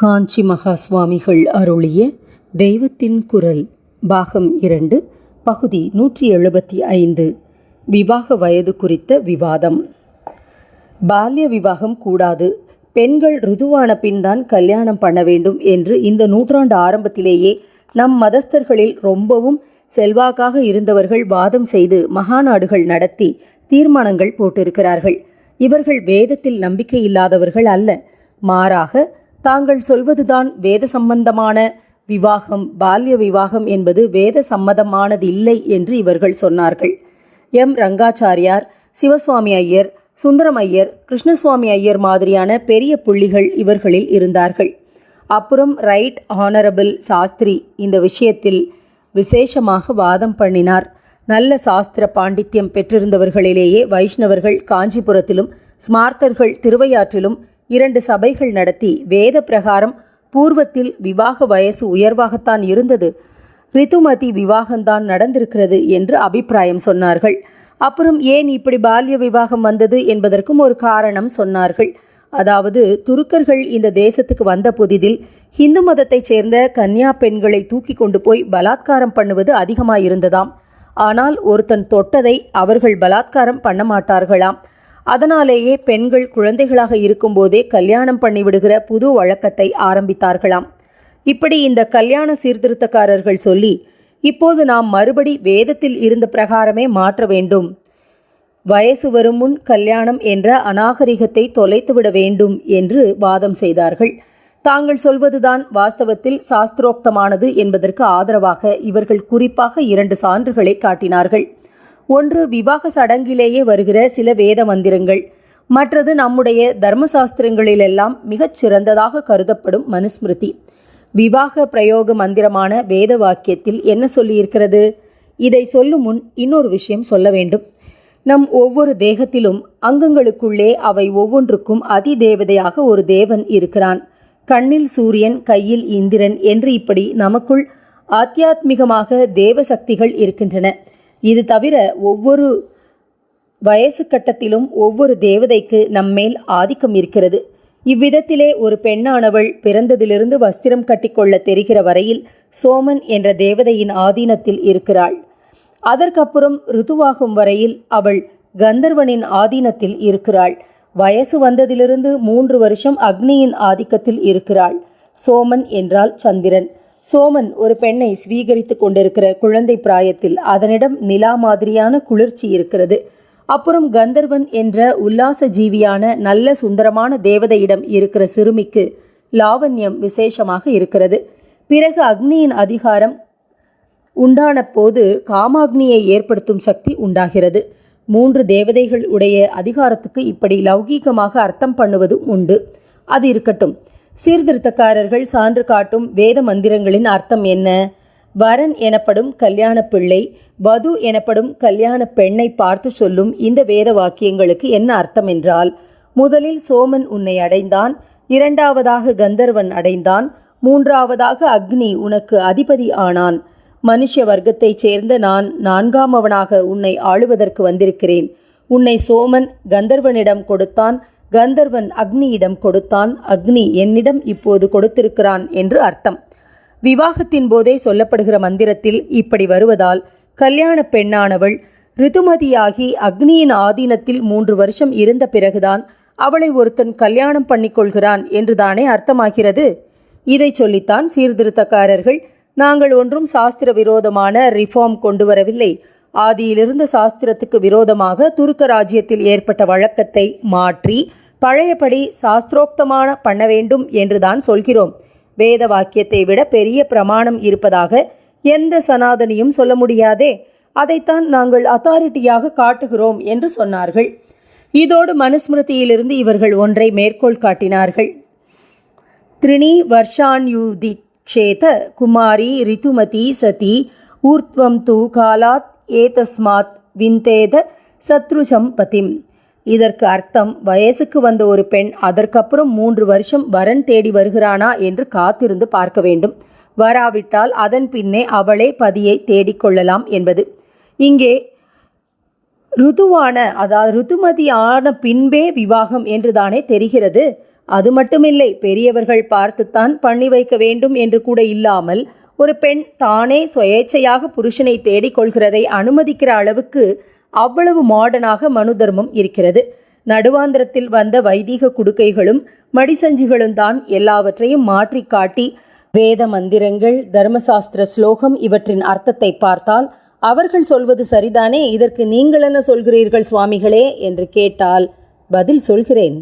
காஞ்சி மகா சுவாமிகள் அருளிய தெய்வத்தின் குரல் பாகம் இரண்டு பகுதி நூற்றி எழுபத்தி ஐந்து விவாக வயது குறித்த விவாதம். பால்ய விவாகம் கூடாது. பெண்கள் ருதுவான பின்தான் கல்யாணம் பண்ண வேண்டும் என்று இந்த நூற்றாண்டு ஆரம்பத்திலேயே நம் மதஸ்தர்களில் ரொம்பவும் செல்வாக்காக இருந்தவர்கள் வாதம் செய்து மகாநாடுகள் நடத்தி தீர்மானங்கள் போட்டிருக்கிறார்கள். இவர்கள் வேதத்தில் நம்பிக்கை இல்லாதவர்கள் அல்ல. மாறாக தாங்கள் சொல்வதுதான் வேத சம்பந்தமான விவாகம் பால்ய விவாகம் என்பது வேத சம்மதமானது இல்லை என்று இவர்கள் சொன்னார்கள். எம். ரங்காச்சாரியார் சிவசுவாமி ஐயர் சுந்தரம் ஐயர் கிருஷ்ணசுவாமி ஐயர் மாதிரியான பெரிய புள்ளிகள் இவர்களில் இருந்தார்கள். அப்புறம் ரைட் ஆனரபிள் சாஸ்திரி இந்த விஷயத்தில் விசேஷமாக வாதம் பண்ணினார். நல்ல சாஸ்திர பாண்டித்யம் பெற்றிருந்தவர்களிலேயே வைஷ்ணவர்கள் காஞ்சிபுரத்திலும் ஸ்மார்த்தர்கள் திருவையாற்றிலும் இரண்டு சபைகள் நடத்தி வேத பிரகாரம் பூர்வத்தில் விவாக வயசு உயர்வாகத்தான் இருந்தது. ரிதுமதி விவாகம்தான் நடந்திருக்கிறது என்று அபிப்பிராயம் சொன்னார்கள். அப்புறம் ஏன் இப்படி பால்ய விவாகம் வந்தது என்பதற்கும் ஒரு காரணம் சொன்னார்கள். அதாவது துருக்கர்கள் இந்த தேசத்துக்கு வந்த புதிதில் ஹிந்து மதத்தைச் சேர்ந்த கன்னியா பெண்களை தூக்கி கொண்டு போய் பலாத்காரம் பண்ணுவது அதிகமாயிருந்ததாம். ஆனால் ஒருத்தன் தொட்டதை அவர்கள் பலாத்காரம் பண்ண மாட்டார்களாம். அதனாலேயே பெண்கள் குழந்தைகளாக இருக்கும்போதே கல்யாணம் பண்ணிவிடுகிற புது வழக்கத்தை ஆரம்பித்தார்களாம். இப்படி இந்த கல்யாண சீர்திருத்தக்காரர்கள் சொல்லி இப்போது நாம் மறுபடி வேதத்தில் இருந்த பிரகாரமே மாற்ற வேண்டும். வயசு வரும் முன் கல்யாணம் என்ற அநாகரிகத்தை தொலைத்துவிட வேண்டும் என்று வாதம் செய்தார்கள். தாங்கள் சொல்வதுதான் வாஸ்தவத்தில் சாஸ்திரோக்தமானது என்பதற்கு ஆதரவாக இவர்கள் குறிப்பாக இரண்டு சான்றுகளை காட்டினார்கள். ஒன்று விவாக சடங்கிலேயே வருகிற சில வேத மந்திரங்கள். மற்றது நம்முடைய தர்மசாஸ்திரங்களிலெல்லாம் மிகச் சிறந்ததாக கருதப்படும் மனுஸ்மிருதி. விவாக பிரயோக மந்திரமான வேத வாக்கியத்தில் என்ன சொல்லியிருக்கிறது? இதை சொல்லும் முன் இன்னொரு விஷயம் சொல்ல வேண்டும். நம் ஒவ்வொரு தேகத்திலும் அங்கங்களுக்குள்ளே அவை ஒவ்வொன்றுக்கும் அதி தேவதையாக ஒரு தேவன் இருக்கிறான். கண்ணில் சூரியன் கையில் இந்திரன் என்று இப்படி நமக்குள் ஆத்தியாத்மிகமாக தேவ சக்திகள் இருக்கின்றன. இது தவிர ஒவ்வொரு வயசு கட்டத்திலும் ஒவ்வொரு தேவதைக்கு நம்மேல் ஆதிக்கம் இருக்கிறது. இவ்விதத்திலே ஒரு பெண்ணானவள் பிறந்ததிலிருந்து வஸ்திரம் கட்டிக்கொள்ள தெரிகிற வரையில் சோமன் என்ற தேவதையின் ஆதீனத்தில் இருக்கிறாள். அதற்கப்புறம் ருதுவாகும் வரையில் அவள் கந்தர்வனின் ஆதீனத்தில் இருக்கிறாள். வயசு வந்ததிலிருந்து மூன்று வருஷம் அக்னியின் ஆதிக்கத்தில் இருக்கிறாள். சோமன் என்றால் சந்திரன். சோமன் ஒரு பெண்ணை ஸ்வீகரித்து கொண்டிருக்கிற குழந்தை பிராயத்தில் அதனிடம் நிலா மாதிரியான குளிர்ச்சி இருக்கிறது. அப்புறம் கந்தர்வன் என்ற உல்லாச ஜீவியான நல்ல சுந்தரமான தேவதையிடம் இருக்கிற சிறுமிக்கு லாவண்யம் விசேஷமாக இருக்கிறது. பிறகு அக்னியின் அதிகாரம் உண்டான போது காமாக்னியை ஏற்படுத்தும் சக்தி உண்டாகிறது. மூன்று தேவதைகள் உடைய அதிகாரத்துக்கு இப்படி லௌகீகமாக அர்த்தம் பண்ணுவதும் உண்டு. அது இருக்கட்டும். சீர்திருத்தக்காரர்கள் சான்று காட்டும் வேத மந்திரங்களின் அர்த்தம் என்ன? வரன் எனப்படும் கல்யாண பிள்ளை வது எனப்படும் கல்யாண பெண்ணை பார்த்து சொல்லும் இந்த வேத வாக்கியங்களுக்கு என்ன அர்த்தம் என்றால் முதலில் சோமன் உன்னை அடைந்தான் இரண்டாவதாக கந்தர்வன் அடைந்தான் மூன்றாவதாக அக்னி உனக்கு அதிபதி ஆனான். மனுஷ வர்க்கத்தைச் சேர்ந்த நான் நான்காமவனாக உன்னை ஆளுவதற்கு வந்திருக்கிறேன். உன்னை சோமன் கந்தர்வனிடம் கொடுத்தான் கந்தர்வன் அக்னியிடம் கொடுத்தான். அக்னி என்னிடம் இப்போது கொடுத்திருக்கிறான் என்று அர்த்தம். விவாகத்தின் போதே சொல்லப்படுகிற மந்திரத்தில் இப்படி வருவதால் கல்யாண பெண்ணானவள் ரிதுமதியாகி அக்னியின் ஆதீனத்தில் மூன்று வருஷம் இருந்த பிறகுதான் அவளை ஒருத்தன் கல்யாணம் பண்ணிக்கொள்கிறான் என்றுதானே அர்த்தமாகிறது? இதை சொல்லித்தான் சீர்திருத்தக்காரர்கள் நாங்கள் ஒன்றும் சாஸ்திர விரோதமான ரிஃபார்ம் கொண்டு வரவில்லை. ஆதியிலிருந்த சாஸ்திரத்துக்கு விரோதமாக துருக்க ராஜ்யத்தில் ஏற்பட்ட வழக்கத்தை மாற்றி பழையபடி சாஸ்திரோக்தமான பண்ண வேண்டும் என்றுதான் சொல்கிறோம். வேத வாக்கியத்தை விட பெரிய பிரமாணம் இருப்பதாக எந்த சனாதனியும் சொல்ல முடியாதே. அதைத்தான் நாங்கள் அத்தாரிட்டியாக காட்டுகிறோம் என்று சொன்னார்கள். இதோடு மனுஸ்மிருதியிலிருந்து இவர்கள் ஒன்றை மேற்கோள் காட்டினார்கள். திரிணி வர்ஷான்யூதி க்ஷேத குமாரி ரிதுமதி சதி ஊர்த்வம் தூ காலாத் ஏதஸ்மாத் விந்தேத சத்ருஜம்பதிம் இதற்கு அர்த்தம் வயசுக்கு வந்த ஒரு பெண் அதற்கப்புறம் மூன்று வருஷம் வரன் தேடி வருகிறானா என்று காத்திருந்து பார்க்க வேண்டும். வராவிட்டால் அதன் பின்னே அவளே பதியை தேடிக்கொள்ளலாம் என்பது. இங்கே ருதுவான அதாவது ருதுமதியான பின்பே விவாகம் என்றுதானே தெரிகிறது. அது மட்டுமில்லை பெரியவர்கள் பார்த்துத்தான் பண்ணி வைக்க வேண்டும் என்று கூட இல்லாமல் ஒரு பெண் தானே சுயேச்சையாக புருஷனை தேடிக் கொள்கிறதை அனுமதிக்கிற அளவுக்கு அவ்வளவு மாடனாக மனு தர்மம் இருக்கிறது. நடுவாந்திரத்தில் வந்த வைதீக குடுக்கைகளும் மடிசஞ்சிகளும் தான் எல்லாவற்றையும் மாற்றி காட்டி வேத மந்திரங்கள் தர்மசாஸ்திர ஸ்லோகம் இவற்றின் அர்த்தத்தை பார்த்தால் அவர்கள் சொல்வது சரிதானே? இதற்கு நீங்கள் என்ன சொல்கிறீர்கள் சுவாமிகளே? என்று கேட்டால் பதில் சொல்கிறேன்.